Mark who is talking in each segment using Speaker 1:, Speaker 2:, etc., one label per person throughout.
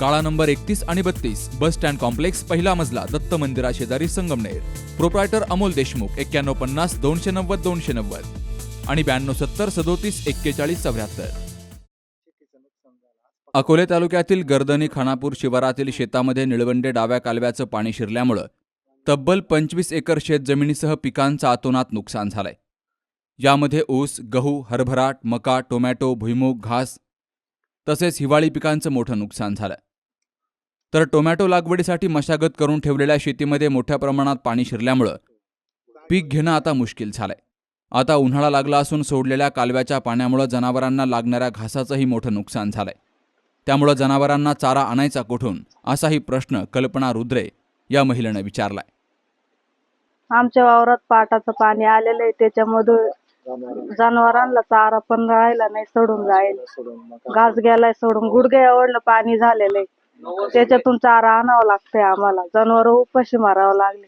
Speaker 1: काळा नंबर एकतीस आणि बत्तीस बस स्टँड कॉम्प्लेक्स पहिला मजला दत्त मंदिरा शेजारी संगमनेर. प्रोप्रायटर अमोल देशमुख एक्क्याण्णव पन्नास दोनशे नव्वद दोनशे नव्वद. आणि ब्याण्णव सत्तर सदोतीस एक्केचाळीस चौऱ्याहत्तर. अकोले तालुक्यातील गर्दनी खानापूर शिवारातील शेतामध्ये निळवंडे डाव्या कालव्याचं पाणी शिरल्यामुळं तब्बल पंचवीस एकर शेतजमिनीसह पिकांचं आतोनात नुकसान झालंय. यामध्ये ऊस गहू हरभरा मका टोमॅटो भुईमूग घास तसेच हिवाळी पिकांचं मोठं नुकसान झालं. तर टोमॅटो लागवडीसाठी मशागत करून ठेवलेल्या शेतीमध्ये मोठ्या प्रमाणात पाणी शिरल्यामुळं पीक घेणं आता मुश्किल झालंय. आता उन्हाळा लागला असून सोडलेल्या कालव्याच्या पाण्यामुळं जनावरांना लागणाऱ्या घासाचंही मोठं नुकसान झालंय. त्यामुळं जनावरांना चारा आणायचा कुठून असाही प्रश्न कल्पना रुद्रे या महिलेनं विचारलाय.
Speaker 2: आमच्या वावरात पाटाचं पाणी आलेलं आहे त्याच्यामधून जनावरांना चारा पण राहिला नाही सोडून जाईल घास गेलाय सोडून गुडघे आवडलं पाणी झालेलं आहे. त्याच्यातून चारा आणावं लागतंय आम्हाला. जनावर उपाशी मारावं लागले.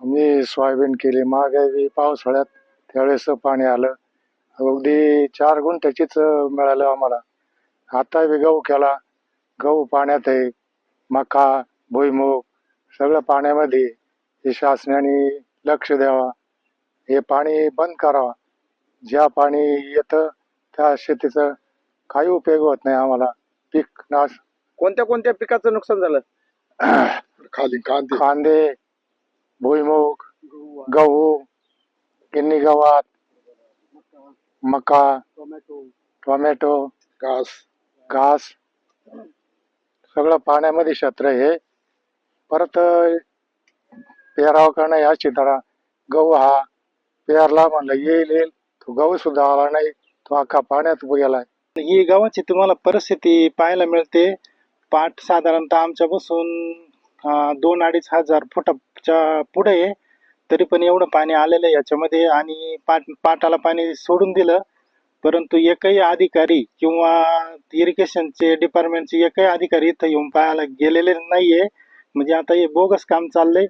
Speaker 3: मी सोयाबीन केली मागे पावसाळ्यात त्यावेळेस पाणी आलं. अगदी चार गुंठ्याचीच मिळालं आम्हाला. आता बी गहू केला. गहू पाण्यात आहे. मका भुईमुग सगळं पाण्यामध्ये हे शासनाने लक्ष द्यावा. हे पाणी बंद करावा. ज्या पाणी येतं त्या शेतीचं काही उपयोग होत नाही आम्हाला. पीक नाश
Speaker 4: कोणत्या कोणत्या पिकाचं नुकसान झालं?
Speaker 3: खाली कांदे. कांदे भुईमूग गहू गिन्नी गवात मका टोमॅटो. घास. घास. सगळं पाण्यामध्ये क्षेत्र हे परत पेरावं का नाही अशी तरा गहू हा पेरला म्हणलं येईल येईल. तो गहू सुद्धा आला नाही. तो अख्खा पाण्यात गेलाय.
Speaker 4: ही गावाची तुम्हाला परिस्थिती पाहायला मिळते. पाट साधारणतः आमच्यापासून बसून दोन अडीच हजार फुटाच्या पुढे आहे. तरी पण एवढं पाणी आलेलं आहे याच्यामध्ये आणि पाट पाटाला पाणी सोडून दिलं. परंतु एकही अधिकारी किंवा इरिगेशनचे डिपार्टमेंटचे एकही अधिकारी इथं येऊन पाहायला गेलेले नाही आहे म्हणजे आता हे बोगस काम चाललंय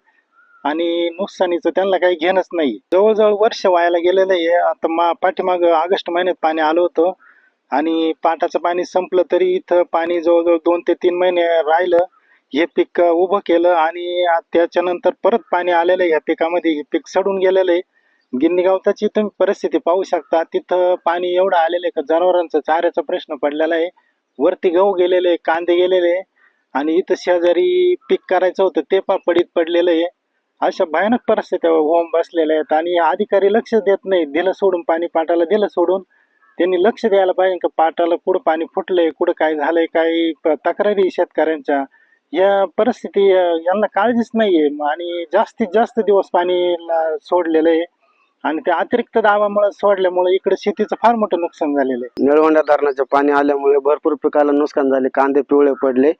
Speaker 4: आणि नुकसानीचं त्यांना काही घेणंच नाही जवळजवळ वर्ष व्हायला गेलेलं आहे. आता मा पाठीमाग ऑगस्ट महिन्यात पाणी आलं होतं. आणि पाटाचं पाणी संपलं तरी इथं पाणी जवळजवळ दोन ते तीन महिने राहिलं. हे पीक उभं केलं आणि त्याच्यानंतर परत पाणी आलेलं आहे ह्या पिकामध्ये. हे पीक सडून गेलेलं आहे. गिन्नीगावताची तुम्ही परिस्थिती पाहू शकता. तिथं पाणी एवढं आलेलं आहे का? जनावरांचा चाऱ्याचा प्रश्न पडलेला आहे. वरती गहू गेलेले आहे कांदे गेलेले आहे. आणि इथं शेजारी पीक करायचं होतं ते पण पडीत पडलेलं आहे. अशा भयानक परिस्थित्या होऊन बसलेल्या आहेत. आणि अधिकारी लक्ष देत नाही. दिलं सोडून पाणी पाटाला दिलं सोडून. त्यांनी लक्ष द्यायला पाहिजे का पाटाला कुठं पाणी फुटलंय कुठं काय झालंय काही प- तक्रारी शेतकऱ्यांच्या. या परिस्थिती यांना काळजीच नाहीये. आणि जास्तीत जास्त दिवस पाणी सोडलेलं आहे. आणि त्या अतिरिक्त दाबामुळे सोडल्यामुळे इकडे शेतीचं फार मोठं नुकसान झालेलं आहे.
Speaker 5: निळवंडा धरणाचं पाणी आल्यामुळे भरपूर पिकाला नुकसान झाले. कांदे पिवळे पडले.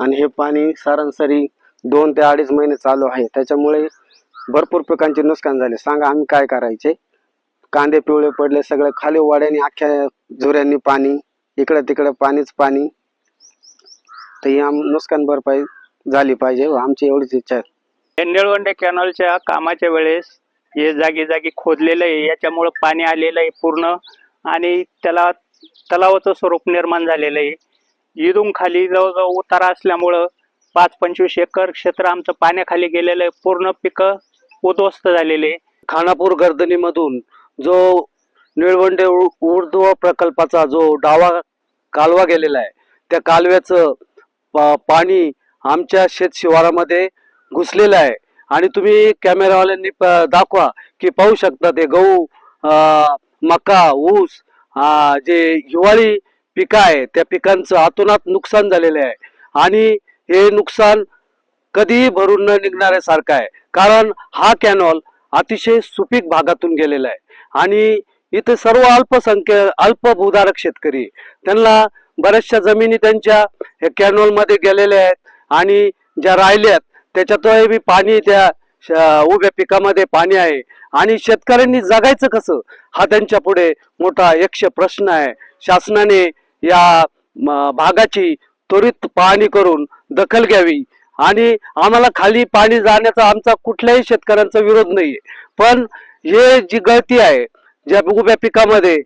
Speaker 5: आणि हे पाणी सरासरी दोन ते अडीच महिने चालू आहे. त्याच्यामुळे भरपूर पिकांचे नुकसान झाले. सांगा आम्ही काय करायचे? कांदे पिवळे पडले सगळं खाली वाड्याने अख्ख्या झुऱ्यांनी पाणी इकडं तिकडं पाणीच पाणी. तर ही आम नुकसान भरपाई झाली पाहिजे आमची एवढीच इच्छा आहे.
Speaker 6: हे निळवंडे कॅनॉलच्या कामाच्या वेळेस हे जागी जागी खोदलेलं आहे याच्यामुळं पाणी आलेलं आहे पूर्ण. आणि त्याला तलावाचं स्वरूप निर्माण झालेलं आहे. इथून खाली जवळजवळ उतारा असल्यामुळं पाच पंचवीस एकर क्षेत्र आमचं पाण्याखाली गेलेलं आहे. पूर्ण पिकं उद्ध्वस्त झालेले आहे.
Speaker 5: खानापूर गर्दनीमधून जो निळवंडे उ- ऊर्ध्व प्रकल्पाचा जो डावा कालवा गेलेला आहे त्या कालव्याचं पाणी आमच्या शेत शिवारामध्ये घुसलेलं आहे. आणि तुम्ही कॅमेरावाल्यांनी प- दाखवा की पाहू शकता ते गहू मका ऊस जे हिवाळी पिकं आहे त्या पिकांचं आतोनात नुकसान झालेलं आहे. आणि हे नुकसान कधीही भरून न निघणाऱ्यासारखं आहे. कारण हा कॅनॉल अतिशय सुपीक भागातून गेलेला आहे. आणि इथे सर्व अल्पसंख्य अल्पभूधारक शेतकरी त्यांना बऱ्याचशा जमिनी त्यांच्या हे गेलेल्या आहेत. आणि ज्या राहिल्यात त्याच्यातही बी पाणी त्या श- उभ्या पिकामध्ये पाणी आहे. आणि शेतकऱ्यांनी जगायचं कसं? हा त्यांच्या पुढे मोठा यक्ष प्रश्न आहे. शासनाने या म, भागाची त्वरित पाहणी करून दखल घ्यावी. आणि आम्हाला खाली पाणी जाण्याचा आमचा कुठल्याही शेतकऱ्यांचा विरोध नाहीये. पण हे जी गळती आहे ज्या उभ्या पिकामध्ये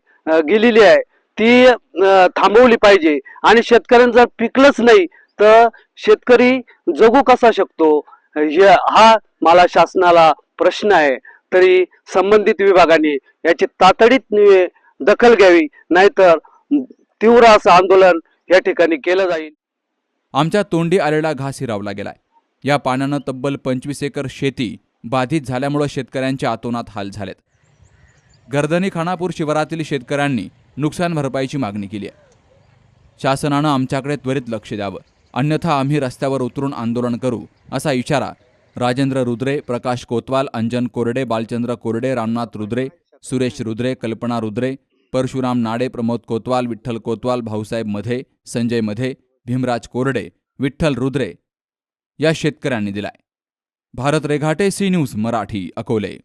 Speaker 5: गेलेली आहे ती थांबवली पाहिजे. आणि शेतकऱ्यांचं जर पिकलंच नाही तर शेतकरी जगू कसा शकतो? हे हा मला शासनाला प्रश्न आहे. तरी संबंधित विभागाने याची तातडीत दखल घ्यावी नाहीतर तीव्र असं आंदोलन या ठिकाणी केलं जाईल.
Speaker 1: आमच्या तोंडी आलेला घास हिरावला गेलाय. या पाण्यानं तब्बल पंचवीस एकर शेती बाधित झाल्यामुळं शेतकऱ्यांच्या आतोनात हाल झालेत. गर्दनी खानापूर शिवारातील शेतकऱ्यांनी नुकसान भरपाईची मागणी केली आहे. शासनानं आमच्याकडे त्वरित लक्ष द्यावं. अन्यथा आम्ही रस्त्यावर उतरून आंदोलन करू असा इशारा राजेंद्र रुद्रे प्रकाश कोतवाल अंजन कोरडे बालचंद्र कोरडे रामनाथ रुद्रे सुरेश रुद्रे कल्पना रुद्रे परशुराम नाडे प्रमोद कोतवाल विठ्ठल कोतवाल भाऊसाहेब मधे संजय मधे भीमराज कोरडे विठ्ठल रुद्रे या शेतकऱ्यांनी दिलाय. Bharat Reghate C news Marathi Akole.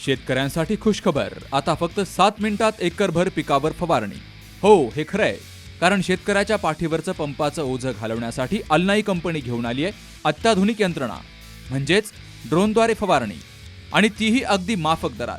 Speaker 1: शेतकऱ्यांसाठी खुशखबर. आता फक्त सात मिनिटात एकरभर पिकावर फवारणी. हो हे खरंय. कारण शेतकऱ्याच्या पाठीवरचं पंपाचं ओझं घालवण्यासाठी अल्नाई कंपनी घेऊन आली आहे अत्याधुनिक यंत्रणा. म्हणजेच ड्रोनद्वारे फवारणी. आणि तीही अगदी माफक दरात.